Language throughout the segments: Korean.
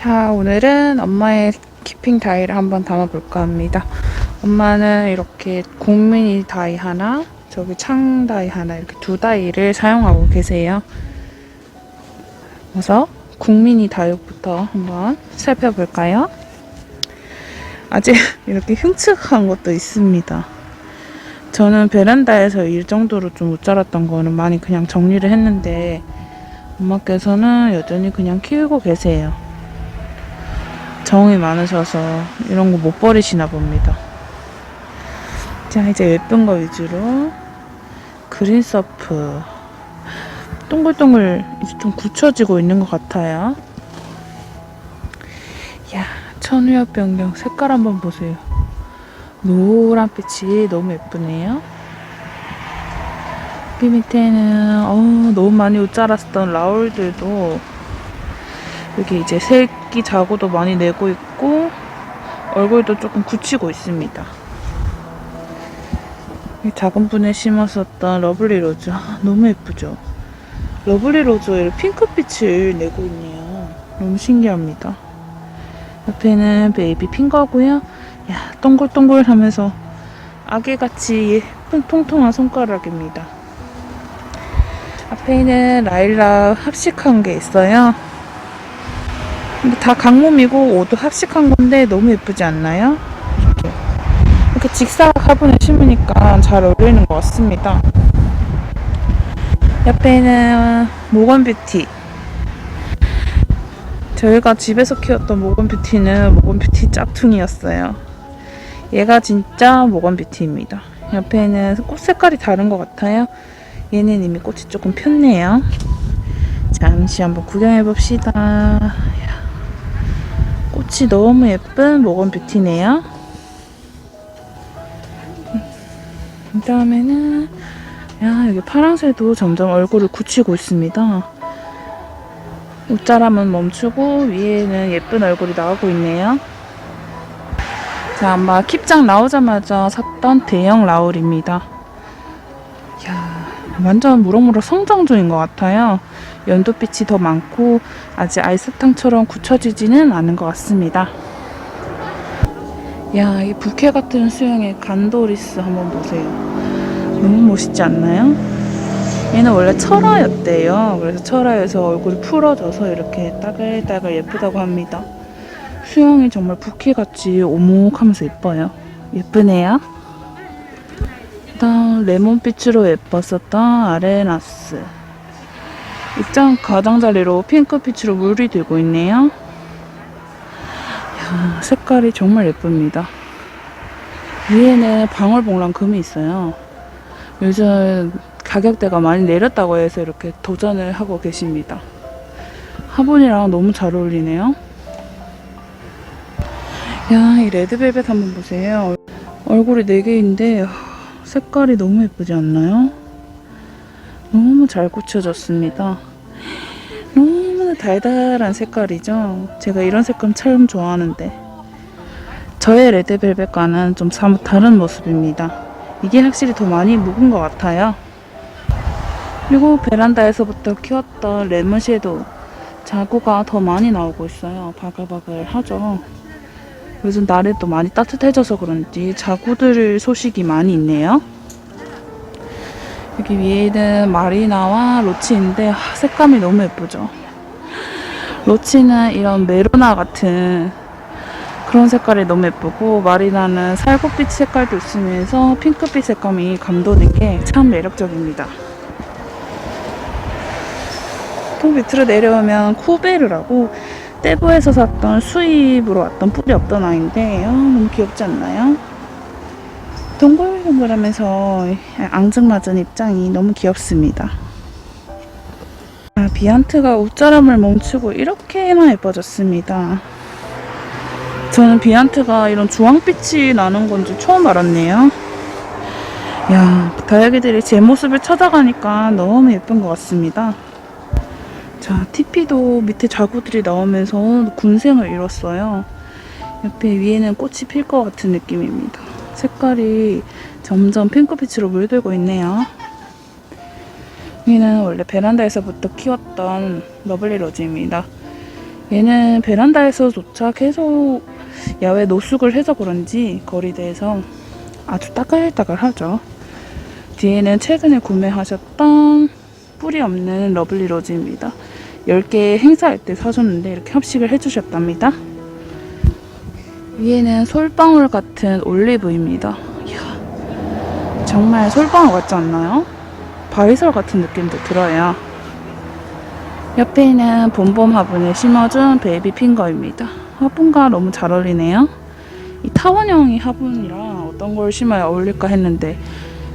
자, 오늘은 엄마의 키핑 다이를 한번 담아볼까 합니다. 엄마는 이렇게 국민이 다이 하나, 저기 창 다이 하나, 이렇게 두 다이를 사용하고 계세요. 그래서 국민이 다이부터 한번 살펴볼까요? 아직 이렇게 흉측한 것도 있습니다. 저는 베란다에서 일 정도로 좀 못 자랐던 거는 많이 그냥 정리를 했는데 엄마께서는 여전히 그냥 키우고 계세요. 정이 많으셔서 이런 거 못 버리시나 봅니다. 자, 이제 예쁜 거 위주로 그린 서프 동글동글 이제 좀 굳혀지고 있는 것 같아요. 야, 천우엽 변경 색깔 한번 보세요. 노란빛이 너무 예쁘네요. 여기 밑에는 어우, 너무 많이 옷 자랐던 라울들도 여기 이제 새끼 자고도 많이 내고 있고 얼굴도 조금 굳히고 있습니다. 이 작은 분에 심었었던 러블리 로즈 아, 너무 예쁘죠? 러블리 로즈에 핑크빛을 내고 있네요. 너무 신기합니다. 옆에는 베이비 핑거고요. 야 동글동글 하면서 아기같이 예쁜 통통한 손가락입니다. 앞에는 라일락 합식한 게 있어요. 근데 다 강몸이고 옷도 합식한 건데 너무 예쁘지 않나요? 이렇게, 직사각 화분에 심으니까 잘 어울리는 것 같습니다. 옆에는 모건 뷰티. 저희가 집에서 키웠던 모건 뷰티는 모건 뷰티 짝퉁이었어요. 얘가 진짜 모건 뷰티입니다. 옆에는 꽃 색깔이 다른 것 같아요. 얘는 이미 꽃이 조금 폈네요. 잠시 한번 구경해 봅시다. 꽃이 너무 예쁜 모건 뷰티네요. 그 다음에는 야 여기 파랑새도 점점 얼굴을 굳히고 있습니다. 옷자람은 멈추고 위에는 예쁜 얼굴이 나오고 있네요. 자, 아마 킵장 나오자마자 샀던 대형 라울입니다. 이야, 완전 무럭무럭 성장 중인 것 같아요. 연두빛이 더 많고 아직 알사탕처럼 굳혀지지는 않은 것 같습니다. 야, 이 부케 같은 수영의 간도리스 한번 보세요. 너무 멋있지 않나요? 얘는 원래 철화였대요. 그래서 철화에서 얼굴이 풀어져서 이렇게 따글따글 예쁘다고 합니다. 수영이 정말 부케같이 오목하면서 예뻐요. 예쁘네요. 다음 레몬빛으로 예뻤었던 아레나스. 입장 가장자리로 핑크빛으로 물이 들고 있네요. 이야, 색깔이 정말 예쁩니다. 위에는 방울봉랑 금이 있어요. 요즘 가격대가 많이 내렸다고 해서 이렇게 도전을 하고 계십니다. 화분이랑 너무 잘 어울리네요. 야, 이 레드벨벳 한번 보세요. 얼굴이 4개인데 색깔이 너무 예쁘지 않나요? 너무 잘 굳혀졌습니다. 너무 달달한 색깔이죠? 제가 이런 색감 참 좋아하는데. 저의 레드벨벳과는 좀 사뭇 다른 모습입니다. 이게 확실히 더 많이 묵은 것 같아요. 그리고 베란다에서부터 키웠던 레몬 섀도우. 자구가 더 많이 나오고 있어요. 바글바글 하죠. 요즘 날이 또 많이 따뜻해져서 그런지 자구들 소식이 많이 있네요. 여기 위에는 마리나와 로치인데 아, 색감이 너무 예쁘죠. 로치는 이런 메로나 같은 그런 색깔이 너무 예쁘고 마리나는 살구빛 색깔도 있으면서 핑크빛 색감이 감도는 게 참 매력적입니다. 또 밑으로 내려오면 쿠베르라고 떼부에서 샀던 수입으로 왔던 뿌리 없던 아이인데 어, 너무 귀엽지 않나요? 동글동글하면서 앙증맞은 입장이 너무 귀엽습니다. 아, 비안트가 옷자람을 멈추고 이렇게나 예뻐졌습니다. 저는 비안트가 이런 주황빛이 나는 건지 처음 알았네요. 야, 다육이들이 제 모습을 찾아가니까 너무 예쁜 것 같습니다. 자, TP도 밑에 자구들이 나오면서 군생을 이뤘어요. 옆에 위에는 꽃이 필 것 같은 느낌입니다. 색깔이 점점 핑크빛으로 물들고 있네요. 여기는 원래 베란다에서부터 키웠던 러블리 로즈입니다. 얘는 베란다에서조차 계속 야외 노숙을 해서 그런지 거리대에서 아주 따글따글하죠. 뒤에는 최근에 구매하셨던 뿌리 없는 러블리 로즈입니다. 10개 행사할 때 사줬는데 이렇게 협식을 해주셨답니다. 위에는 솔방울 같은 올리브입니다. 이야, 정말 솔방울 같지 않나요? 바이설 같은 느낌도 들어요. 옆에는 봄봄 화분에 심어준 베이비 핑거입니다. 화분과 너무 잘 어울리네요. 이 타원형이 화분이랑 어떤 걸 심어야 어울릴까 했는데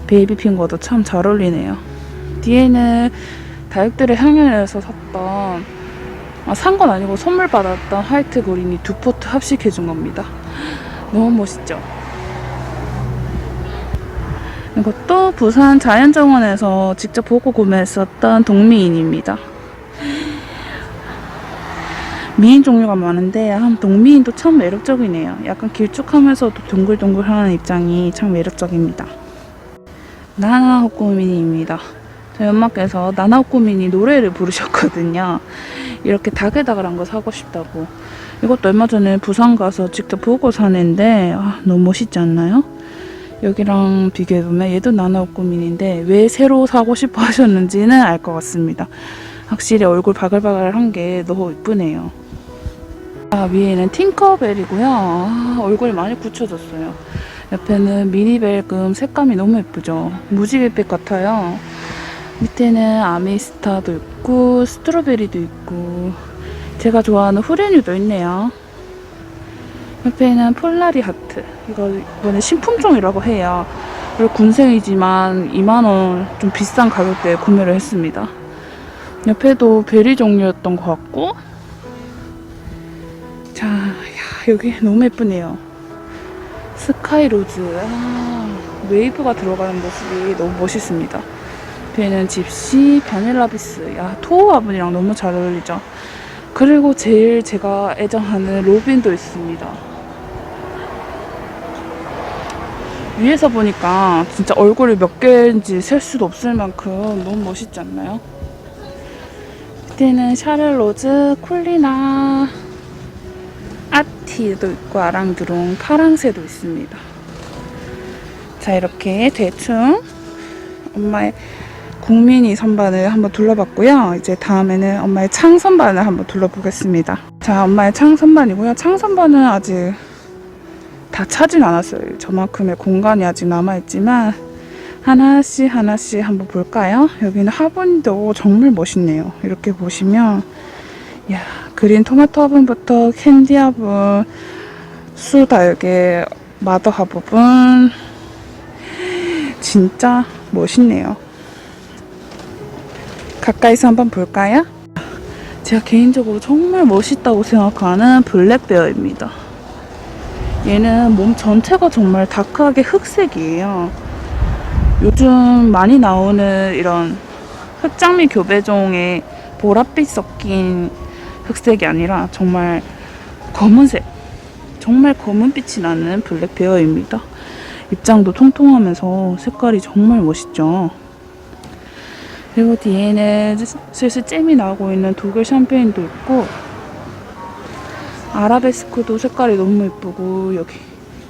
베이비 핑거도 참 잘 어울리네요. 뒤에는 다육들의 향연에서 샀던 아, 산 건 아니고 선물 받았던 화이트 그린이 두 포트 합식해 준 겁니다. 너무 멋있죠? 이것도 부산 자연정원에서 직접 보고 구매했었던 동미인입니다. 미인 종류가 많은데 한 동미인도 참 매력적이네요. 약간 길쭉하면서도 동글동글하는 입장이 참 매력적입니다. 나나 호꾸미니입니다. 저희 엄마께서 나나 호꾸미니 노래를 부르셨거든요. 이렇게 다글다글한 거 사고 싶다고. 이것도 얼마 전에 부산 가서 직접 보고 사는데 아, 너무 멋있지 않나요? 여기랑 비교해보면 얘도 나나 호꾸미니인데 왜 새로 사고 싶어 하셨는지는 알 것 같습니다. 확실히 얼굴 바글바글한 게 너무 이쁘네요. 아, 위에는 팅커벨이고요. 아, 얼굴이 많이 굳혀졌어요. 옆에는 미니벨금 색감이 너무 예쁘죠. 무지개빛 같아요. 밑에는 아미스타도 있고 스트로베리도 있고 제가 좋아하는 후레뉴도 있네요. 옆에는 폴라리 하트. 이거 이번에 신품종이라고 해요. 그리고 군생이지만 2만원 좀 비싼 가격대에 구매를 했습니다. 옆에도 베리 종류였던 것 같고 자, 야, 여기 너무 예쁘네요. 스카이 로즈. 아, 웨이브가 들어가는 모습이 너무 멋있습니다. 뒤에는 집시, 바닐라비스. 야, 토우 화분이랑 너무 잘 어울리죠. 그리고 제일 제가 애정하는 로빈도 있습니다. 위에서 보니까 진짜 얼굴이 몇 개인지 셀 수도 없을 만큼 너무 멋있지 않나요? 밑에는 샤를로즈, 콜리나, 아티도 있고 아랑드롱, 파랑새도 있습니다. 자 이렇게 대충 엄마의 국민이 선반을 한번 둘러봤고요. 이제 다음에는 엄마의 창 선반을 한번 둘러보겠습니다. 자 엄마의 창 선반이고요. 창 선반은 아직 다 차진 않았어요. 저만큼의 공간이 아직 남아있지만 하나씩 하나씩 한번 볼까요? 여기는 화분도 정말 멋있네요. 이렇게 보시면 야 그린 토마토 화분부터 캔디 화분, 수다육의 마더 화분 진짜 멋있네요. 가까이서 한번 볼까요? 제가 개인적으로 정말 멋있다고 생각하는 블랙베어입니다. 얘는 몸 전체가 정말 다크하게 흑색이에요. 요즘 많이 나오는 이런 흑장미 교배종의 보랏빛 섞인 흑색이 아니라 정말 검은색, 정말 검은빛이 나는 블랙베어입니다. 입장도 통통하면서 색깔이 정말 멋있죠. 그리고 뒤에는 슬슬 잼이 나오고 있는 독일 샴페인도 있고 아라베스크도 색깔이 너무 예쁘고 여기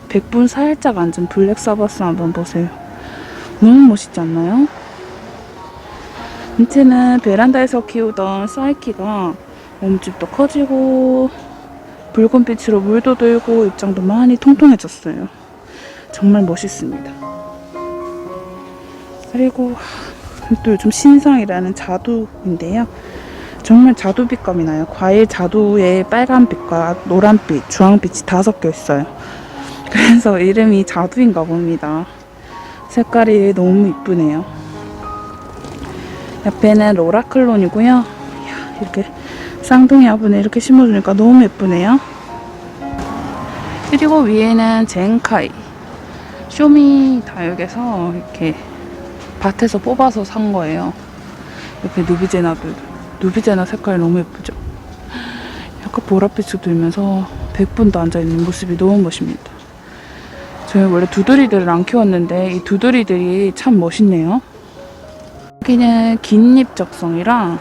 백분 살짝 앉은 블랙 사바스 한번 보세요. 너무 멋있지 않나요? 밑에는 베란다에서 키우던 사이키가 몸집도 커지고 붉은빛으로 물도 들고 입장도 많이 통통해졌어요. 정말 멋있습니다. 그리고 또 요즘 신상이라는 자두인데요. 정말 자두빛감이 나요. 과일 자두에 빨간빛과 노란빛, 주황빛이 다 섞여 있어요. 그래서 이름이 자두인가 봅니다. 색깔이 너무 이쁘네요. 옆에는 로라클론이고요. 이렇게 쌍둥이 화분에 이렇게 심어주니까 너무 예쁘네요. 그리고 위에는 젠카이. 쇼미 다육에서 이렇게 밭에서 뽑아서 산 거예요. 옆에 누비제나도 누비제나 색깔이 너무 예쁘죠? 약간 보랏빛이 돌면서 100분도 앉아있는 모습이 너무 멋입니다. 저희 원래 두드리들을 안 키웠는데 이 두드리들이 참 멋있네요. 여기는 긴잎 적성이랑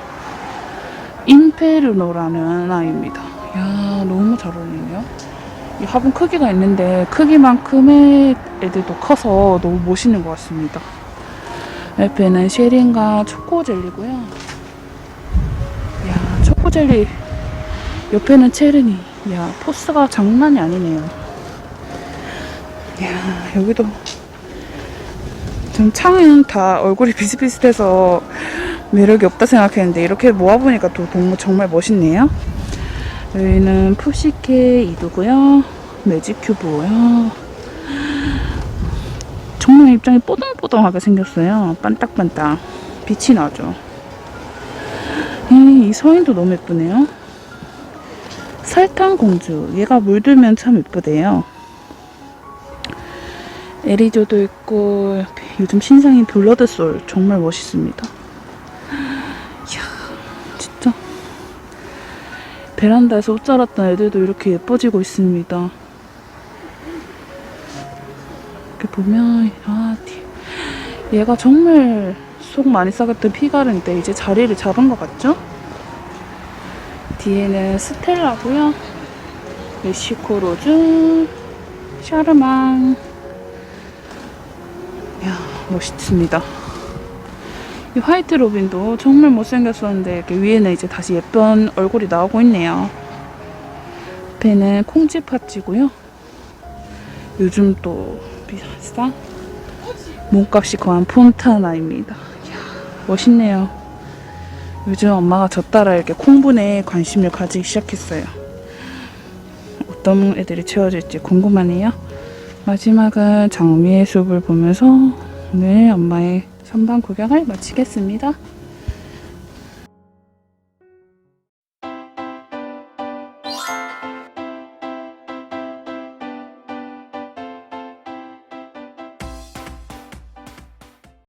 임페르노라는 아이입니다. 엄마랑 너무 잘 어울리네요. 이 화분 크기가 있는데 크기만큼의 애들도 커서 너무 멋있는 것 같습니다. 옆에는 쉐린과 초코젤리고요. 야 초코젤리 옆에는 체르니. 야 포스가 장난이 아니네요. 야 여기도 좀 창은 다 얼굴이 비슷비슷해서 매력이 없다 생각했는데 이렇게 모아보니까 또 너무 정말 멋있네요. 여기는 푸시케 이두고요. 매직 큐브고요. 정말 입장이 뽀동뽀동하게 생겼어요. 반딱반딱. 빛이 나죠. 이, 이 서인도 너무 예쁘네요. 설탕공주. 얘가 물들면 참 예쁘대요. 에리조도 있고 요즘 신상인 블러드 솔 정말 멋있습니다. 이야 진짜 베란다에서 옷 자랐던 애들도 이렇게 예뻐지고 있습니다. 이렇게 보면 아 뒤- 얘가 정말 속 많이 썩었던 피가르인데 이제 자리를 잡은 것 같죠? 뒤에는 스텔라고요. 멕시코 로즈, 샤르망. 이야 멋있습니다. 이 화이트 로빈도 정말 못생겼었는데 이렇게 위에는 이제 다시 예쁜 얼굴이 나오고 있네요. 앞에는 콩쥐 팥쥐고요. 요즘 또 비싸 몸값이 거한 폰타나입니다. 이야, 멋있네요. 요즘 엄마가 저 따라 이렇게 콩분에 관심을 가지기 시작했어요. 어떤 애들이 채워질지 궁금하네요. 마지막은 장미의 숲을 보면서 오늘 엄마의 선반 구경을 마치겠습니다.